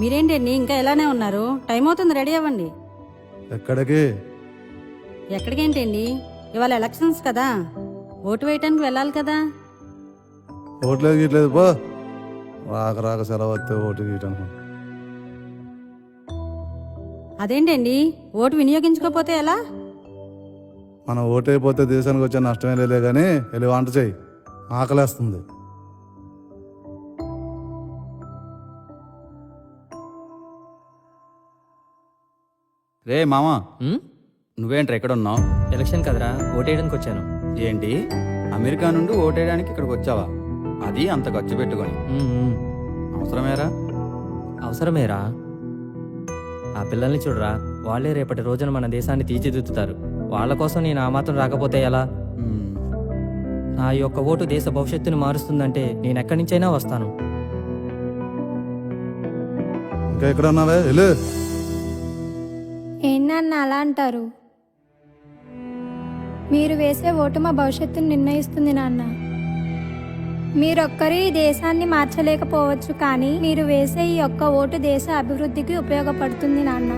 మీరేంటండి ఇంకా ఇలానే ఉన్నారు? టైం అవుతుంది రెడీ అవ్వండి. ఎక్కడికి? ఎక్కడికేంటండి ఇవాళ ఎలక్షన్స్ కదా. ఓటు వేయటానికి వెళ్ళాలి కదా. ఓట్లేదు గీట్లేదు పో. రాక రాక సెలవు వస్తే ఓటు గీయటానికి అదేంటండి ఓటు వినియోగించుకోకపోతే ఎలా? మనం ఓటు అయిపోతే దేశానికి వచ్చే నష్టమే లేదే కానీ వెళ్ళి వంట చేయి. ఆకలేస్తుంది. రే మామా. ఉమ్? నువ్వేంట్రా ఎక్కడ ఉన్నావు ఎలక్షన్ కదరా ఓటేయడానికి వచ్చాను. ఏంటి? అమెరికా నుండి ఓటేయడానికి ఇక్కడికి వచ్చావా? అది అంత ఖర్చు పెట్టుకొని. ఉమ్, ఉమ్. అవసరమేరా? అవసరమేరా? ఆ పిల్లల్ని చూడరా వాళ్ళే రేపటి రోజున మన దేశాన్ని తీర్చిదిద్దుతారు. వాళ్ళ కోసం నేను ఆ మాత్రం రాకపోతే ఎలా? మ్మ్. నా యొక్క ఓటు దేశ భవిష్యత్తుని మారుస్తుందంటే నేను ఎక్కడి నుంచైనా వస్తాను. ఇంకా ఎక్కడ ఉన్నావే? వెళ్ళు. ఏంటన్న అలా అంటారు? మీరు వేసే ఓటు మా భవిష్యత్తును నిర్ణయిస్తుంది నాన్న. మీరొక్కరి ఈ దేశాన్ని మార్చలేకపోవచ్చు కానీ మీరు వేసే ఈ ఒక్క ఓటు దేశ అభివృద్ధికి ఉపయోగపడుతుంది నాన్న.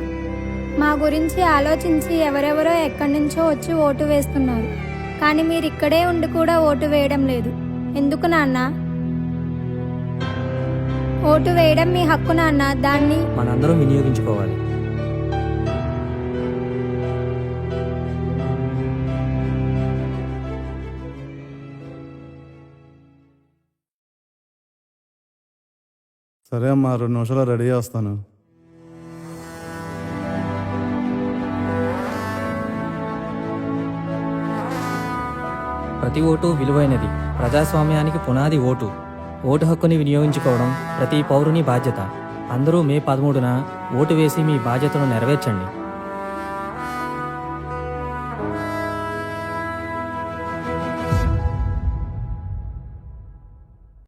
మా గురించి ఆలోచించి ఎవరెవరో ఎక్కడి నుంచో వచ్చి ఓటు వేస్తున్నారు. కానీ మీరు ఇక్కడే ఉండి కూడా ఓటు వేయడం లేదు. ఎందుకు నాన్న? ఓటు వేయడం మీ హక్కు నాన్న. దాన్ని మనందరం వినియోగించుకోవాలి. సరే అమ్మా రెండు నిమిషాలు రెడీ చేస్తాను. ప్రతి ఓటు విలువైనది. ప్రజాస్వామ్యానికి పునాది ఓటు. ఓటు హక్కుని వినియోగించుకోవడం ప్రతి పౌరుని బాధ్యత. అందరూ మే పదమూడున ఓటు వేసి మీ బాధ్యతను నెరవేర్చండి.